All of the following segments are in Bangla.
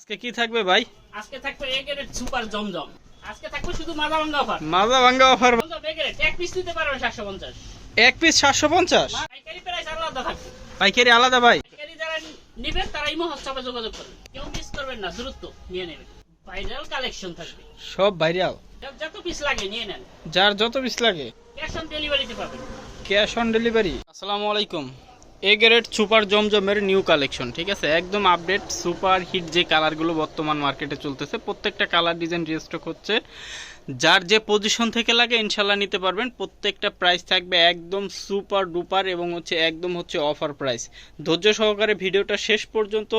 আজকে কি থাকবে ভাই? আজকে থাকবে এগেরের সুপার জমজম। আজকে থাকবে শুধু মাজা ভাঙ্গা অফার মাজা ভাঙ্গা অফার এক পিস নিতে পারবে সাতশো পঞ্চাশ। এক পিস সাতশো পঞ্চাশ? পাইকারি প্রাইস আলাদা থাকবে। পাইকারি আলাদা ভাই। পাইকারি যারা নিবেন তারা ইমো হোয়াটসঅ্যাপে যোগাযোগ করবেন। কেউ মিস করবেন না দ্রুত নিয়ে নেবেন। ভাইরাল কালেকশন থাকবে। সব ভাইরাল যত পিস লাগে নিয়ে নেন। যার যত পিস লাগে। ক্যাশ অন ডেলিভারিতে পাবেন। ক্যাশ অন ডেলিভারি আসসালামু আলাইকুম। এ গ্রেড সুপার জমজমের নিউ কালেকশন ঠিক আছে? একদম আপডেট সুপার হিট যে কালারগুলো বর্তমান মার্কেটে চলতেছে, প্রত্যেকটা কালার ডিজাইন রিস্টক হচ্ছে। যার যে পজিশন থেকে লাগে ইনশাল্লাহ নিতে পারবেন। প্রত্যেকটা প্রাইস থাকবে একদম সুপার ডুপার এবং হচ্ছে একদম হচ্ছে অফার প্রাইস ধৈর্য সহকারে ভিডিওটা শেষ পর্যন্ত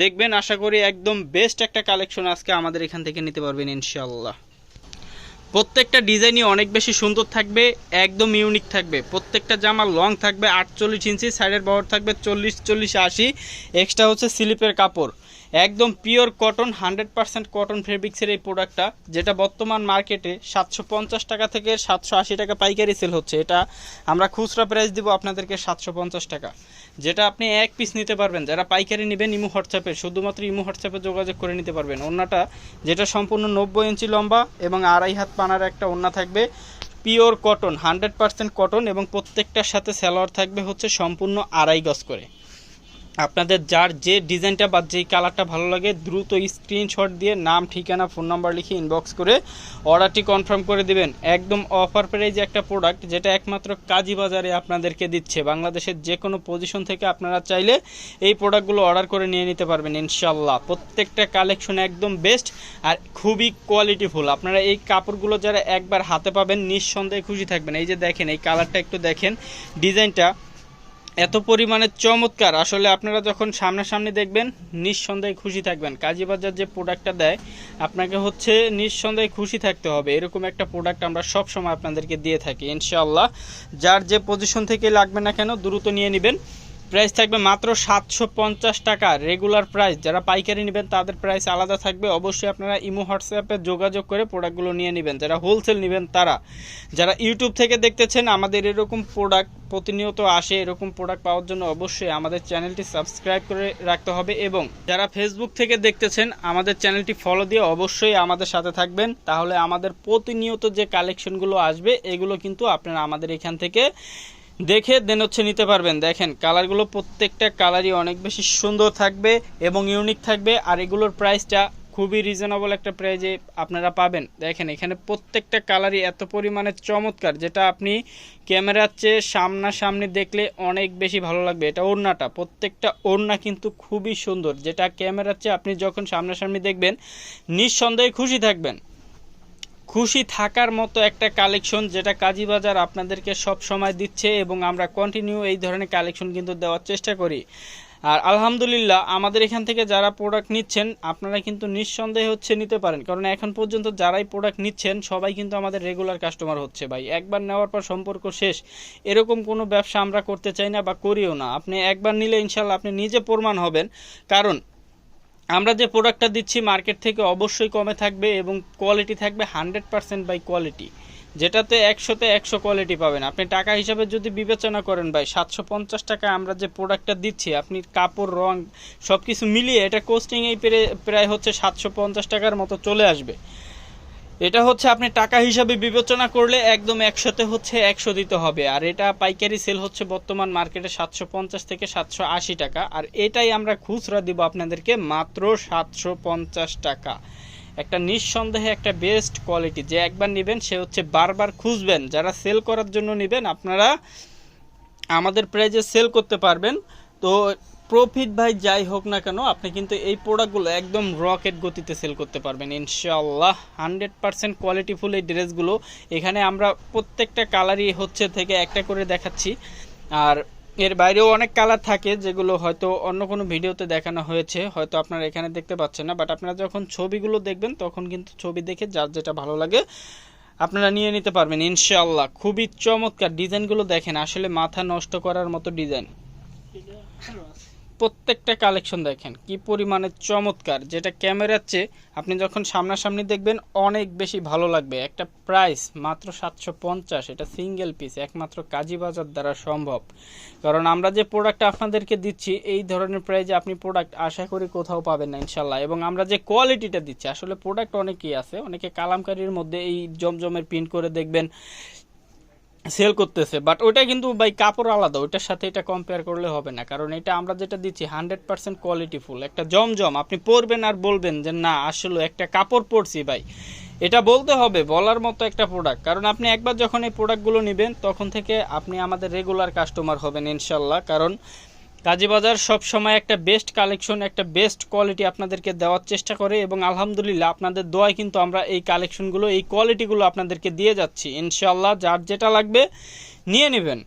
দেখবেন। আশা করি একদম বেস্ট একটা কালেকশন আজকে আমাদের এখান থেকে নিতে পারবেন ইনশাল্লাহ প্রত্যেকটা ডিজাইনই অনেক বেশি সুন্দর থাকবে, একদম ইউনিক থাকবে। প্রত্যেকটা জামা লং থাকবে, আটচল্লিশ ইঞ্চি সাইডের বহর থাকবে চল্লিশ চল্লিশ, আশি এক্সট্রা হচ্ছে স্লিপের কাপড়। একদম pure cotton hundred percent cotton ফেব্রিক্সের এই প্রোডাক্টটা যেটা বর্তমান মার্কেটে সাতশো পঞ্চাশ টাকা থেকে সাতশো আশি টাকা পাইকারি সেল হচ্ছে। এটা আমরা খুচরা প্রাইস দিব আপনাদেরকে সাতশো পঞ্চাশ টাকা। যেটা আপনি এক পিস নিতে পারবেন। যারা পাইকারি নেবেন ইমু হোয়াটসঅ্যাপে শুধুমাত্র ইমু হোয়াটসঅ্যাপে যোগাযোগ করে নিতে পারবেন। ওন্নাটা যেটা সম্পূর্ণ নব্বই ইঞ্চি লম্বা এবং আড়াই হাত পানার একটা ওন্না থাকবে। Pure cotton hundred percent cotton এবং প্রত্যেকটার সাথে স্যালোয়ার থাকবে হচ্ছে সম্পূর্ণ আড়াই গজ করে। আপনাদের যার যে ডিজাইনটা বা যেই কালারটা ভালো লাগে, দ্রুত স্ক্রিনশট দিয়ে নাম, ঠিকানা ফোন নাম্বার লিখে ইনবক্স করে অর্ডারটি কনফার্ম করে দিবেন। একদম অফার প্রাইজে একটা প্রোডাক্ট যেটা একমাত্র কাজী বাজারে আপনাদেরকে দিচ্ছে। বাংলাদেশের যে কোনো পজিশন থেকে আপনারা চাইলে এই প্রোডাক্টগুলো অর্ডার করে নিয়ে নিতে পারবেন ইনশাল্লাহ প্রত্যেকটা কালেকশন একদম বেস্ট আর খুবই কোয়ালিটিফুল আপনারা এই কাপড়গুলো যারা একবার হাতে পাবেন, নিঃসন্দেহে খুশি থাকবেন। এই যে দেখেন, এই কালারটা একটু দেখেন। ডিজাইনটা এত পরিমাণে চমৎকার। আসলে আপনারা যখন সামনাসামনি দেখবেন, নিঃসন্দেহে খুশি থাকবেন। কাজী বাজার যে প্রোডাক্টটা দেয়, আপনাকে হচ্ছে নিঃসন্দেহে খুশি থাকতে হবে। এরকম একটা প্রোডাক্ট আমরা সব সময় আপনাদেরকে দিয়ে থাকি, ইনশাআল্লাহ। যার যে পজিশন থেকে লাগবে না কেন, দ্রুত নিয়ে নেবেন। প্রাইস থাকবে মাত্র সাতশো পঞ্চাশ টাকা। রেগুলার প্রাইস যারা পাইকারি নেবেন, তাদের প্রাইস আলাদা থাকবে। অবশ্যই আপনারা ইমো, হোয়াটসঅ্যাপে যোগাযোগ করে প্রোডাক্টগুলো নিয়ে নেবেন। যারা হোলসেল নেবেন, তারা। যারা ইউটিউব থেকে দেখতেছেন, আমাদের এরকম প্রোডাক্ট প্রতিনিয়ত আসে, এরকম প্রোডাক্ট পাওয়ার জন্য অবশ্যই আমাদের চ্যানেলটি সাবস্ক্রাইব করে রাখতে হবে এবং যারা ফেসবুক থেকে দেখতেছেন, আমাদের চ্যানেলটি ফলো দিয়ে অবশ্যই আমাদের সাথে থাকবেন। তাহলে আমাদের প্রতিনিয়ত যে কালেকশনগুলো আসবে, এগুলো কিন্তু আপনারা আমাদের এখান থেকে দেখে দেন হচ্ছে নিতে পারবেন। দেখেন, কালারগুলো প্রত্যেকটা কালারই অনেক বেশি সুন্দর থাকবে এবং ইউনিক থাকবে, আর এগুলোর প্রাইসটা খুবই রিজনেবল একটা প্রাইজে আপনারা পাবেন। দেখেন, এখানে প্রত্যেকটা কালারই এত পরিমাণে চমৎকার, যেটা আপনি ক্যামেরার চেয়ে সামনাসামনি দেখলে অনেক বেশি ভালো লাগবে। এটা ওড়নাটা, প্রত্যেকটা ওড়না কিন্তু খুবই সুন্দর, যেটা ক্যামেরার চেয়ে আপনি যখন সামনাসামনি দেখবেন, নিঃসন্দেহে খুশি থাকবেন। খুশি থাকার মতো একটা কালেকশন যেটা কাজীবাজার আপনাদেরকে সব সময় দিচ্ছে এবং আমরা কন্টিনিউ এই ধরনের কালেকশন কিন্তু দেওয়ার চেষ্টা করি। আর আলহামদুলিল্লাহ, আমাদের এখান থেকে যারা প্রোডাক্ট নিচ্ছেন, আপনারা কিন্তু নিঃসন্দেহে হচ্ছে নিতে পারেন। কারণ এখন পর্যন্ত যারাই প্রোডাক্ট নিচ্ছেন, সবাই কিন্তু আমাদের রেগুলার কাস্টমার হচ্ছে ভাই। একবার নেওয়ার পর সম্পর্ক শেষ। এরকম কোনো ব্যবসা আমরা করতে চাই না বা করিও না। আপনি একবার নিলে ইনশাল্লাহ আপনি নিজে প্রমাণ হবেন। কারণ আমরা যে প্রোডাক্টটা দিচ্ছি মার্কেট থেকে অবশ্যই কমে থাকবে এবং কোয়ালিটি থাকবে হান্ড্রেড পারসেন্ট বাই কোয়ালিটি যেটাতে একশোতে একশো কোয়ালিটি পাবেন। আপনি টাকা হিসাবে যদি বিবেচনা করেন ভাই, সাতশো পঞ্চাশ টাকা আমরা যে প্রোডাক্টটা দিচ্ছি, আপনি কাপড়, রং সব কিছু মিলিয়ে এটা কোস্টিংয়েই প্রায় হচ্ছে সাতশো পঞ্চাশ টাকার মতো চলে আসবে। এটা হচ্ছে আপনি টাকা হিসাবে বিবেচনা করলে একদম একশোতে হচ্ছে একশো দিতে হবে। আর এটা পাইকারি সেল হচ্ছে বর্তমান মার্কেটে সাতশো পঞ্চাশ থেকে সাতশো আশি টাকা। আর এটাই আমরা খুচরা দিব আপনাদেরকে মাত্র সাতশো পঞ্চাশ টাকা। একটা নিঃসন্দেহে একটা বেস্ট কোয়ালিটি যে একবার নেবেন সে হচ্ছে বারবার খুঁজবেন। যারা সেল করার জন্য নেবেন, আপনারা আমাদের প্রাইজে সেল করতে পারবেন। তো প্রফিট ভাই, যাই হোক না কেন, আপনি কিন্তু এই প্রোডাক্টগুলো একদম রকেট গতিতে সেল করতে পারবেন ইনশাল্লাহ হান্ড্রেড পার্সেন্ট কোয়ালিটিফুল এই ড্রেসগুলো এখানে আমরা প্রত্যেকটা কালারই হচ্ছে থেকে একটা করে দেখাচ্ছি। আর এর বাইরেও অনেক কালার থাকে, যেগুলো হয়তো অন্য কোনো ভিডিওতে দেখানো হয়েছে, হয়তো আপনারা এখানে দেখতে পাচ্ছেন না বাট আপনারা যখন ছবিগুলো দেখবেন, তখন কিন্তু ছবি দেখে যার যেটা ভালো লাগে, আপনারা নিয়ে নিতে পারবেন ইনশাল্লাহ খুবই চমৎকার ডিজাইনগুলো দেখেন, আসলে মাথা নষ্ট করার মতো ডিজাইন প্রত্যেকটা কালেকশন দেখেন, কি পরিমাণে চমৎকার। যেটা ক্যামেরার চেয়ে আপনি যখন সামনাসামনি দেখবেন, অনেক বেশি ভালো লাগবে। একটা প্রাইস মাত্র সাতশো পঞ্চাশ, এটা সিঙ্গেল পিস একমাত্র কাজী বাজার দ্বারা সম্ভব। কারণ আমরা যে প্রোডাক্ট আপনাদেরকে দিচ্ছি, এই ধরনের প্রাইজে আপনি প্রোডাক্ট আশা করি কোথাও পাবেন না ইনশাল্লাহ এবং আমরা যে কোয়ালিটিটা দিচ্ছি, আসলে প্রোডাক্ট অনেকেই আছে, অনেকে কালামকারির মধ্যে এই জমজমের প্রিন্ট করে দেখবেন। সেল করতেছে বাট ওইটা কিন্তু ভাই কাপড় আলাদা, ওইটার সাথে এটা কম্পেয়ার করলে হবে না, কারণ এটা আমরা যেটা দিচ্ছি হান্ড্রেড পার্সেন্ট কোয়ালিটি ফুল একটা জমজম, আপনি পরবেন আর বলবেন যে না, আসলে একটা কাপড় পরছি ভাই। এটা বলতে হবে, বলার মতো একটা প্রোডাক্ট কারণ আপনি একবার যখন এই প্রোডাক্টগুলো নেবেন, তখন থেকে আপনি আমাদের রেগুলার কাস্টমার হবেন ইনশাল্লাহ, কারণ কাজীবাজার সব সময় একটা বেস্ট কালেকশন একটা বেস্ট কোয়ালিটি আপনাদেরকে দেওয়ার চেষ্টা করে এবং আলহামদুলিল্লাহ আপনাদের দোয়ায় কিন্তু আমরা এই কালেকশনগুলো এই কোয়ালিটিগুলো আপনাদেরকে দিয়ে যাচ্ছি। ইনশাল্লাহ যার যেটা লাগবে নিয়ে নেবেন।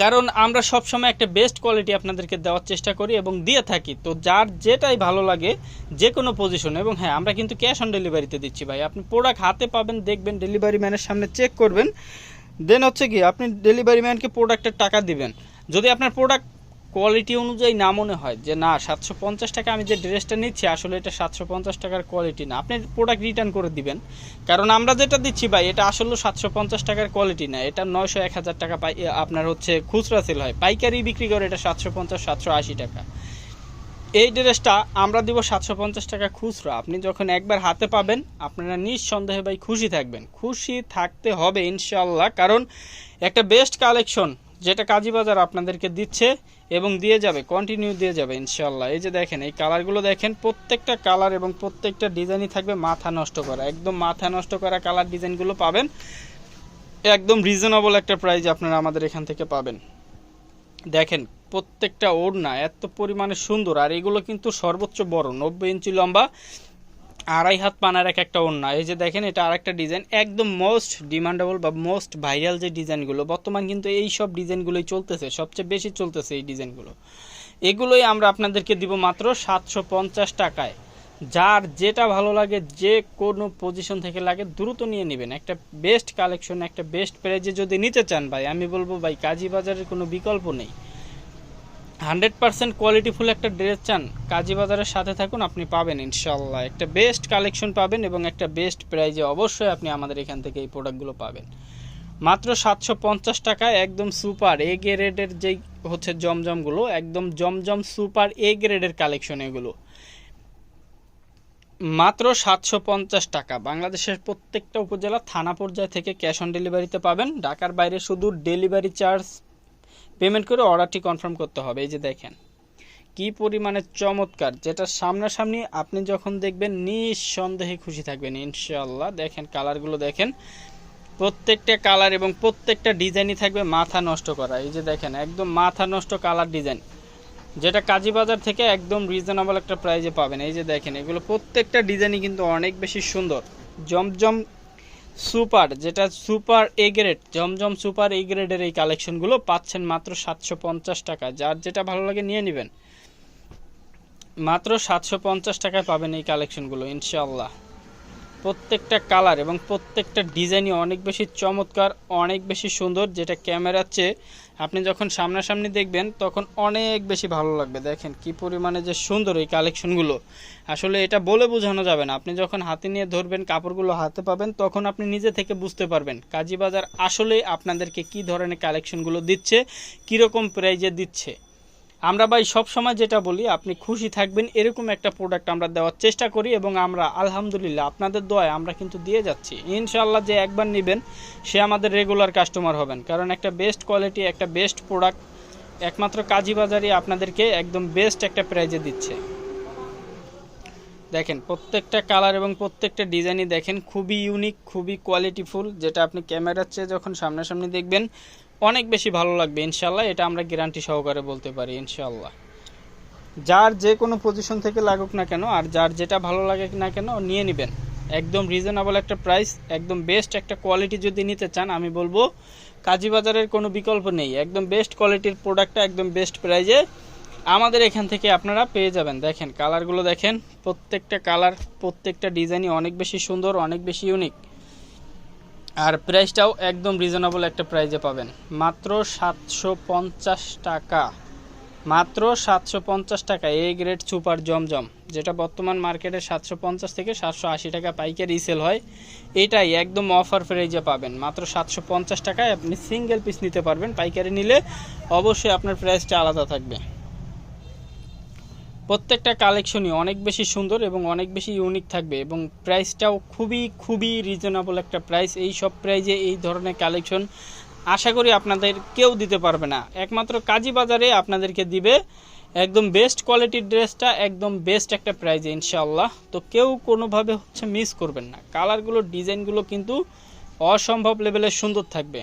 কারণ আমরা সব সময় একটা বেস্ট কোয়ালিটি আপনাদেরকে দেওয়ার চেষ্টা করি এবং দিয়ে থাকি। তো যার যেটাই ভালো লাগে যে কোনো পজিশনে এবং হ্যাঁ আমরা কিন্তু ক্যাশ অন ডেলিভারিতে দিচ্ছি ভাই। আপনি প্রোডাক্ট হাতে পাবেন, দেখবেন ডেলিভারি ম্যানের সামনে চেক করবেন। দেন হচ্ছে কি, আপনি ডেলিভারি ম্যানকে প্রোডাক্টের টাকা দিবেন। যদি আপনার প্রোডাক্ট কোয়ালিটি অনুযায়ী না মনে হয় যে না, সাতশো পঞ্চাশ টাকা আমি যে ড্রেসটা নিচ্ছি, আসলে এটা সাতশো পঞ্চাশ টাকার কোয়ালিটি না। আপনি প্রোডাক্ট রিটার্ন করে দিবেন। কারণ আমরা যেটা দিচ্ছি ভাই, এটা আসলে সাতশো পঞ্চাশ টাকার কোয়ালিটি না। এটা নয়শো এক হাজার টাকা পাই আপনার হচ্ছে খুচরা সেল হয়। পাইকারি বিক্রি করে এটা সাতশো পঞ্চাশ, সাতশো আশি টাকা। এই ড্রেসটা আমরা দিব সাতশো পঞ্চাশ টাকা খুচরা। আপনি যখন একবার হাতে পাবেন, আপনারা নিঃসন্দেহে ভাই খুশি থাকবেন। খুশি থাকতে হবে ইনশাল্লাহ কারণ একটা বেস্ট কালেকশন যেটা কাজীবাজার আপনাদেরকে দিচ্ছে এবং দিয়ে যাবে কন্টিনিউ দিয়ে যাবে ইনশাল্লাহ এই যে দেখেন, এই কালারগুলো দেখেন, প্রত্যেকটা কালার এবং প্রত্যেকটা ডিজাইনই থাকবে মাথা নষ্ট করা। একদম মাথা নষ্ট করা কালার ডিজাইনগুলো পাবেন। একদম রিজনেবল একটা প্রাইস আপনারা আমাদের এখান থেকে পাবেন। দেখেন, প্রত্যেকটা ওড়না এত পরিমাণে সুন্দর, আর এগুলো কিন্তু সর্বোচ্চ বড়, নব্বই ইঞ্চি লম্বা। আড়াই হাত পানার এক একটা ওড়না। এই যে দেখেন, এটা আরেকটা ডিজাইন একদম মোস্ট ডিমান্ডেবল বা মোস্ট ভাইরাল যে ডিজাইনগুলো বর্তমান কিন্তু এই সব ডিজাইনগুলোই চলতেছে, সবচেয়ে বেশি চলতেছে এই ডিজাইনগুলো এগুলোই আমরা আপনাদেরকে দিব মাত্র সাতশো পঞ্চাশ টাকায়। যার যেটা ভালো লাগে, যে কোনো পজিশন থেকে লাগে, দ্রুত নিয়ে নেবেন। একটা বেস্ট কালেকশন একটা বেস্ট প্রাইজে যদি নিতে চান ভাই, আমি বলব ভাই কাজী বাজারের কোনো বিকল্প নেই। হান্ড্রেড পার্সেন্ট কোয়ালিটিফুল একটা ড্রেস চান, কাজী বাজারের সাথে থাকুন, আপনি পাবেন ইনশাল্লাহ একটা বেস্ট কালেকশন পাবেন এবং একটা বেস্ট প্রাইজে অবশ্যই আপনি আমাদের এখান থেকে এই প্রোডাক্টগুলো পাবেন। মাত্র সাতশো পঞ্চাশ টাকায় একদম সুপার এ গ্রেডের যেই হচ্ছে জমজমগুলো, একদম জমজম সুপার এ গ্রেডের কালেকশন এগুলো। মাত্র সাতশো পঞ্চাশ টাকা। বাংলাদেশের প্রত্যেকটা উপজেলা থানা পর্যায় থেকে ক্যাশ অন ডেলিভারিতে পাবেন। ঢাকার বাইরে শুধু ডেলিভারি চার্জ পেমেন্ট করে অর্ডারটি কনফার্ম করতে হবে। এই যে দেখেন, কি পরিমাণে চমৎকার। যেটা সামনাসামনি আপনি যখন দেখবেন, নিঃসন্দেহে খুশি থাকবেন ইনশাল্লাহ দেখেন, কালারগুলো দেখেন, প্রত্যেকটা কালার এবং প্রত্যেকটা ডিজাইনই থাকবে মাথা নষ্ট করা। এই যে দেখেন, একদম মাথা নষ্ট কালার ডিজাইন। যেটা কাজী বাজার থেকে একদম রিজনেবল একটা প্রাইজে পাবেন। এই যে দেখেন, এগুলো প্রত্যেকটা ডিজাইনই কিন্তু অনেক বেশি সুন্দর। জমজম সুপার, যেটা super A grade, Zamzam super A গ্রেডের এই কালেকশনগুলো পাচ্ছেন মাত্র সাতশো পঞ্চাশ টাকা যার যেটা ভালো লাগে নিয়ে নেবেন। মাত্র সাতশো পঞ্চাশ টাকায় পাবেন এই কালেকশনগুলো ইনশাল্লাহ প্রত্যেকটা কালার এবং প্রত্যেকটা ডিজাইনই অনেক বেশি চমৎকার, অনেক বেশি সুন্দর, যেটা ক্যামেরার চেয়ে আপনি যখন সামনাসামনি দেখবেন, তখন অনেক বেশি ভালো লাগবে। দেখেন কি পরিমাণে যে সুন্দর এই কালেকশনগুলো। আসলে এটা বলে বোঝানো যাবে না। আপনি যখন হাতে নিয়ে ধরবেন, কাপড়গুলো হাতে পাবেন, তখন আপনি নিজে থেকে বুঝতে পারবেন কাজী বাজার আসলে আপনাদেরকে কি ধরনের কালেকশনগুলো দিচ্ছে, কীরকম প্রাইজে দিচ্ছে। আমরা ভাই সব সময় যেটা বলি, আপনি খুশি থাকবেন, এরকম একটা প্রোডাক্ট আমরা দেওয়ার চেষ্টা করি এবং আমরা আলহামদুলিল্লাহ আপনাদের দোয়ায় আমরা কিন্তু দিয়ে যাচ্ছি। ইনশাল্লাহ যে একবার নেবেন, সে আমাদের রেগুলার কাস্টমার হবেন। কারণ একটা বেস্ট কোয়ালিটি একটা বেস্ট প্রোডাক্ট একমাত্র কাজী বাজারই আপনাদেরকে একদম বেস্ট একটা প্রাইজে দিচ্ছে। দেখেন, প্রত্যেকটা কালার এবং প্রত্যেকটা ডিজাইনই দেখেন, খুবই ইউনিক খুবই কোয়ালিটিফুল যেটা আপনি ক্যামেরার চেয়ে যখন সামনাসামনি দেখবেন অনেক বেশি ভালো লাগবে ইনশাল্লাহ এটা আমরা গ্যারান্টি সহকারে বলতে পারি ইনশাল্লাহ যার যে কোনো পজিশন থেকে লাগুক না কেন, আর যার যেটা ভালো লাগে না কেন, নিয়ে নেবেন। একদম রিজনেবল একটা প্রাইস একদম বেস্ট একটা কোয়ালিটি যদি নিতে চান, আমি বলব কাজী বাজারের কোনো বিকল্প নেই। একদম বেস্ট কোয়ালিটির প্রোডাক্টটা একদম বেস্ট প্রাইজে আমাদের এখান থেকে আপনারা পেয়ে যাবেন। দেখেন কালারগুলো দেখেন, প্রত্যেকটা কালার প্রত্যেকটা ডিজাইনই অনেক বেশি সুন্দর, অনেক বেশি ইউনিক আর প্রাইসটাও একদম রিজনেবল একটা প্রাইজে পাবেন। মাত্র সাতশো পঞ্চাশ টাকা। মাত্র সাতশো পঞ্চাশ টাকা এ গ্রেড সুপার জমজম, যেটা বর্তমান মার্কেটে সাতশো পঞ্চাশ থেকে সাতশো আশি টাকা পাইকারি সেল হয়। এটাই একদম অফার প্রাইজে পাবেন। মাত্র সাতশো পঞ্চাশ টাকায় আপনি সিঙ্গেল পিস নিতে পারবেন। পাইকারি নিলে অবশ্যই আপনার প্রাইসটা আলাদা থাকবে। প্রত্যেকটা কালেকশনই অনেক বেশি সুন্দর এবং অনেক বেশি ইউনিক থাকবে এবং প্রাইসটাও খুবই খুবই রিজনেবল একটা প্রাইস এই সব প্রাইজে এই ধরনের কালেকশন আশা করি আপনাদের কেউ দিতে পারবে না। একমাত্র কাজী বাজারে আপনাদেরকে দিবে একদম বেস্ট কোয়ালিটির ড্রেসটা একদম বেস্ট একটা প্রাইজে ইনশাআল্লাহ। তো কেউ কোনোভাবে হচ্ছে মিস করবেন না। কালারগুলো ডিজাইনগুলো কিন্তু অসম্ভব লেভেলের সুন্দর থাকবে।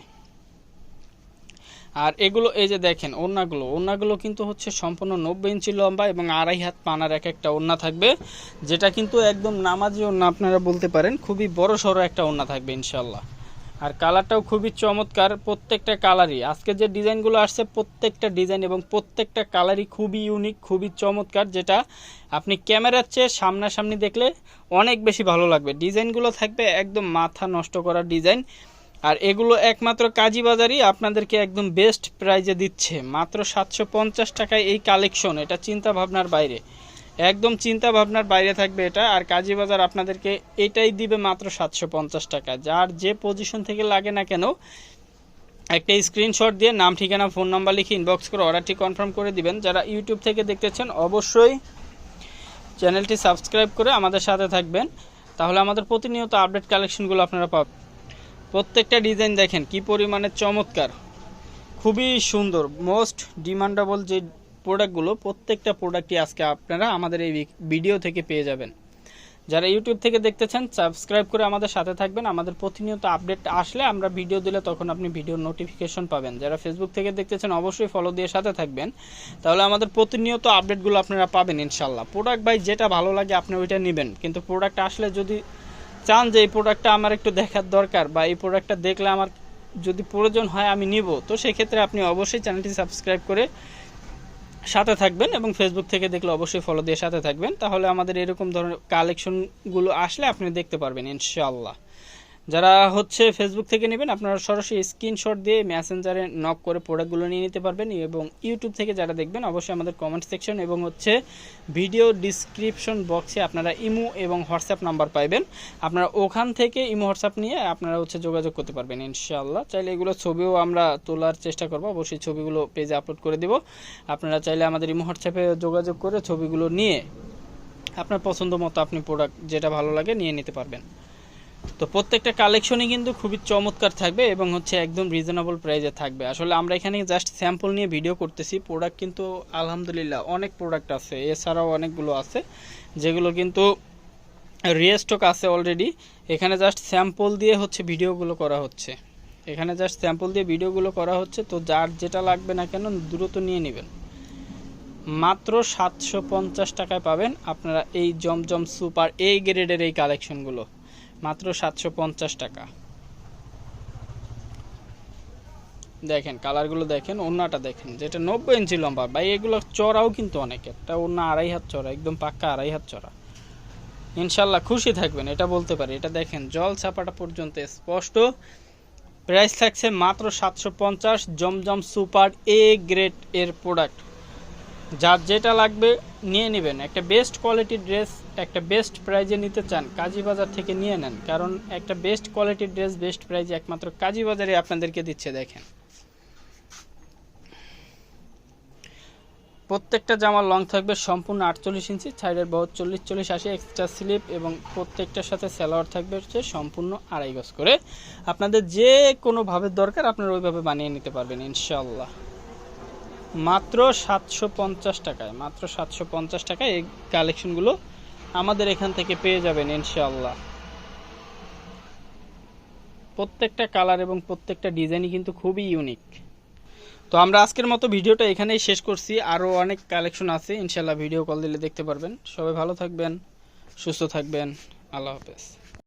আর এগুলো, এই যে দেখেন, ওড়নাগুলো। ওড়নাগুলো কিন্তু হচ্ছে সম্পূর্ণ নব্বই ইঞ্চি লম্বা এবং আড়াই হাত পানার এক একটা ওড়না থাকবে, যেটা কিন্তু একদম নামাজি ওড়না আপনারা বলতে পারেন, খুবই বড় সড়ো একটা ওড়না থাকবে ইনশাল্লাহ আর কালারটাও খুবই চমৎকার, প্রত্যেকটা কালারই। আজকে যে ডিজাইনগুলো আসছে, প্রত্যেকটা ডিজাইন এবং প্রত্যেকটা কালারই খুবই ইউনিক খুবই চমৎকার, যেটা আপনি ক্যামেরার চেয়ে সামনাসামনি দেখলে অনেক বেশি ভালো লাগবে। ডিজাইনগুলো থাকবে একদম মাথা নষ্ট করা ডিজাইন। আর এগুলো একমাত্র কাজী বাজারই আপনাদেরকে একদম বেস্ট প্রাইজে দিচ্ছে। মাত্র সাতশো পঞ্চাশ টাকায় এই কালেকশন এটা চিন্তা ভাবনার বাইরে। একদম চিন্তা ভাবনার বাইরে থাকবে এটা, আর কাজী বাজার আপনাদেরকে এটাই দিবে মাত্র সাতশো পঞ্চাশ টাকা। যার যে পজিশন থেকে লাগে না কেন, একটা স্ক্রিনশট দিয়ে নাম, ঠিকানা ফোন নাম্বার লিখে ইনবক্স করে অর্ডারটি কনফার্ম করে দিবেন। যারা ইউটিউব থেকে দেখতেছেন, অবশ্যই চ্যানেলটি সাবস্ক্রাইব করে আমাদের সাথে থাকবেন। তাহলে আমাদের প্রতিনিয়ত আপডেট কালেকশনগুলো আপনারা পাবেন। প্রত্যেকটা ডিজাইন দেখেন, কি পরিমাণে চমৎকার। খুবই সুন্দর মোস্ট ডিমান্ডেবল যে প্রোডাক্টগুলো, প্রত্যেকটা প্রোডাক্টই আজকে আপনারা আমাদের এই ভিডিও থেকে পেয়ে যাবেন। যারা ইউটিউব থেকে দেখতেছেন সাবস্ক্রাইব করে আমাদের সাথে থাকবেন। আমাদের প্রতিনিয়ত আপডেট আসলে আমরা ভিডিও দিলে তখন আপনি ভিডিওর নোটিফিকেশন পাবেন। যারা ফেসবুক থেকে দেখতেছেন অবশ্যই ফলো দিয়ে সাথে থাকবেন। তাহলে আমাদের প্রতিনিয়ত আপডেটগুলো আপনারা পাবেন ইনশাল্লাহ প্রোডাক্ট ভাই যেটা ভালো লাগে আপনি ওইটা নেবেন। কিন্তু প্রোডাক্ট আসলে যদি চান যে এই প্রোডাক্টটা আমার একটু দেখার দরকার বা এই প্রোডাক্টটা দেখলে আমার যদি প্রয়োজন হয় আমি নিব। তো সেক্ষেত্রে আপনি অবশ্যই চ্যানেলটি সাবস্ক্রাইব করে সাথে থাকবেন এবং ফেসবুক থেকে দেখলে অবশ্যই ফলো দিয়ে সাথে থাকবেন। তাহলে আমাদের এরকম ধরনের কালেকশনগুলো আসলে আপনি দেখতে পারবেন, ইনশাআল্লাহ। যারা হচ্ছে ফেসবুক থেকে নেবেন, আপনারা সরাসরি স্ক্রিনশট দিয়ে মেসেঞ্জারে নক করে প্রোডাক্টগুলো নিয়ে নিতে পারবেন এবং ইউটিউব থেকে যারা দেখবেন, অবশ্যই আমাদের কমেন্ট সেকশন এবং হচ্ছে ভিডিও ডিসক্রিপশন বক্সে আপনারা ইমো এবং হোয়াটসঅ্যাপ নাম্বার পাইবেন। আপনারা ওখান থেকে ইমো, হোয়াটসঅ্যাপ নিয়ে আপনারা হচ্ছে যোগাযোগ করতে পারবেন ইনশাআল্লাহ। চাইলে এগুলো ছবিও আমরা তোলার চেষ্টা করব, অবশ্যই ছবিগুলো পেজে আপলোড করে দেব। আপনারা চাইলে আমাদের ইমো, হোয়াটসঅ্যাপে যোগাযোগ করে ছবিগুলো নিয়ে আপনার পছন্দ মতো আপনি প্রোডাক্ট যেটা ভালো লাগে নিয়ে নিতে পারবেন। তো প্রত্যেকটা কালেকশনই কিন্তু খুবই চমৎকার থাকবে এবং হচ্ছে একদম রিজনেবল প্রাইসে থাকবে। আসলে আমরা এখানে জাস্ট স্যাম্পল নিয়ে ভিডিও করতেছি প্রোডাক্ট কিন্তু আলহামদুলিল্লাহ অনেক প্রোডাক্ট আছে, এছাড়াও অনেকগুলো আছে, যেগুলো কিন্তু রিয়েস্টক আছে অলরেডি এখানে জাস্ট স্যাম্পল দিয়ে হচ্ছে ভিডিওগুলো করা হচ্ছে। এখানে জাস্ট স্যাম্পল দিয়ে ভিডিওগুলো করা হচ্ছে, তো যার যেটা লাগবে না কেন দ্রুত নিয়ে নেবেন। মাত্র সাতশো পঞ্চাশ টাকায় পাবেন আপনারা এই জমজম সুপার এই গ্রেডের এই কালেকশনগুলো মাত্র সাতশো পঞ্চাশ টাকা। দেখেন, কালারগুলো দেখেন, ওড়নাটা দেখেন। যেটা নব্বই ইঞ্চি লম্বা, ভাই, এগুলো চড়াও কিন্তু অনেক। একটা ওড়না আড়াই হাত চড়া, একদম পাক্কা আড়াই হাত চড়া। ইনশাল্লাহ খুশি থাকবেন, এটা বলতে পারি। এটা দেখেন, জল ছাপাটা পর্যন্ত স্পষ্ট। প্রাইস থাকছে মাত্র সাতশো পঞ্চাশ, জমজম সুপার এ গ্রেড এর প্রোডাক্ট। যার যেটা লাগবে নিয়ে নেবেন। একটা বেস্ট কোয়ালিটির ড্রেস একটা বেস্ট প্রাইজে নিতে চান কাজী বাজার থেকে নিয়ে নেন। কারণ একটা বেস্ট কোয়ালিটির ড্রেস বেস্ট প্রাইজে একমাত্র কাজী বাজারে আপনাদেরকে দিচ্ছে, দেখেন। প্রত্যেকটা জামার লং থাকবে সম্পূর্ণ আটচল্লিশ ইঞ্চি সাইডের বহুত চল্লিশ চল্লিশ আশি এক্সট্রা স্লিপ এবং প্রত্যেকটার সাথে স্যালোয়ার থাকবে হচ্ছে সম্পূর্ণ আড়াই গজ করে। আপনাদের যে কোনোভাবে দরকার, আপনারা ওইভাবে বানিয়ে নিতে পারবেন ইনশাল্লাহ মাত্র সাতশো পঞ্চাশ টাকায়, মাত্র সাতশো পঞ্চাশ টাকায় এই কালেকশনগুলো আমাদের এখান থেকে পেয়ে যাবেন ইনশাআল্লাহ। প্রত্যেকটা কালার এবং প্রত্যেকটা ডিজাইনই কিন্তু খুবই ইউনিক তো আমরা আজকের মতো ভিডিওটা এখানেই শেষ করছি। আরও অনেক কালেকশন আছে ইনশাল্লাহ ভিডিও কল দিলে দেখতে পারবেন। সবাই ভালো থাকবেন, সুস্থ থাকবেন। আল্লাহ হাফেজ।